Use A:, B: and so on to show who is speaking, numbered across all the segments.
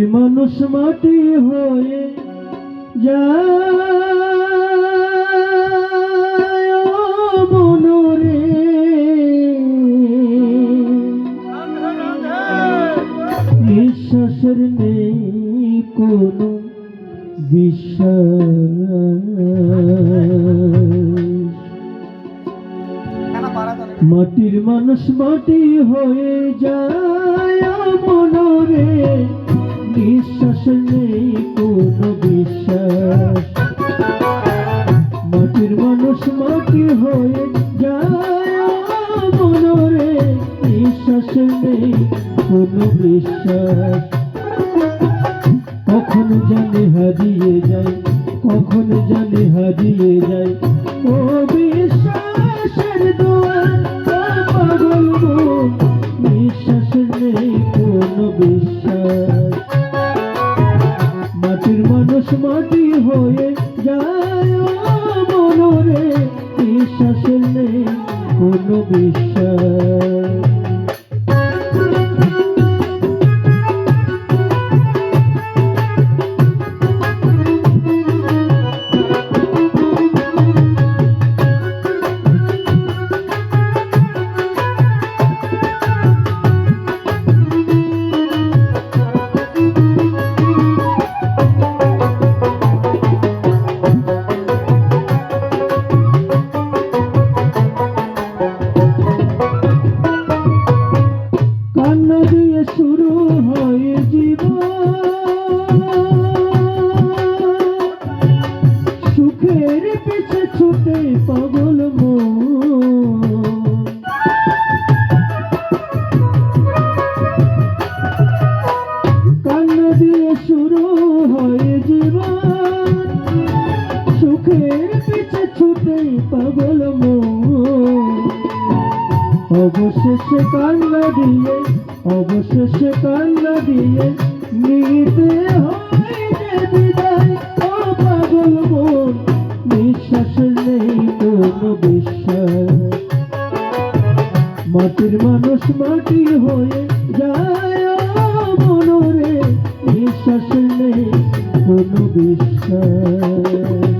A: মাটির মানুষ মাটি হয়ে যায়। মনরে। বিশ্বাসের নেই কোনো মাটির মানুষ মাটি হয়ে যায়। মনরে। বিশ্বাস নেই, কোনো বিশ্বাস। মাটির মানুষ মাটি হয়ে যায় মনরে। বিশ্বাস নেই, কোনো বিশ্বাস। কখন জানে হারিয়ে যায়, কখন জানে হারিয়ে যায়। ও মাটি হয়ে যায় মনরে বিশ্বাস নেই কোনো বিশ্বাস। কান্না দিয়ে শুরু অবশেষে কান্না দিয়ে, অবশেষে কান্না দিয়ে নিতে হয় বিদায়। ও পাগল মন বিশ্বাস নেই কোনো বিশ্বাস মাটির মানুষ মাটি হয়ে যায় মনরে বিশ্বাস নেই কোনো বিশ্বাস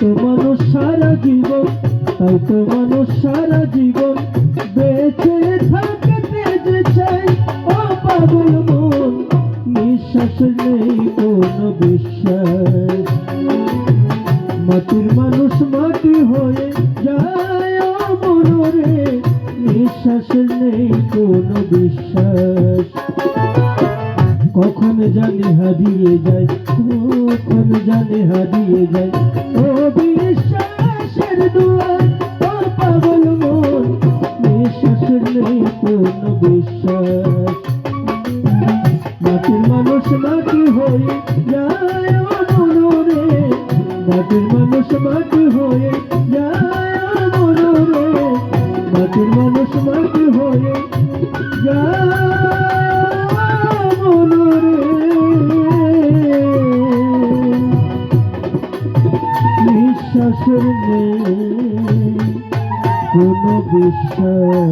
A: তো মানুষ সারা জীবন, তাই তো সারা জীবন বেঁচে থাকতে যে চাই। ও পাগল মন, নিঃশ্বাস নেই কোনো বিশ্বাস। মাটির মানুষ মাটি হয়ে যায় মনরে নিঃশ্বাস নেই কোনো বিশ্বাস। কখন জানি হারিয়ে যায় জানি হারিয়ে যায়। ও বিশ্বাসের দুয়ার, তোর পাগল মন। বিশ্বাসের নেই পূর্ণ বিশ্বাস। মাটির মানুষ মাটি হয়ে যায় মনরে মাটির মানুষ মাটি হয়ে যায় বিশ্বাসের নেই কোনো বিশ্বাস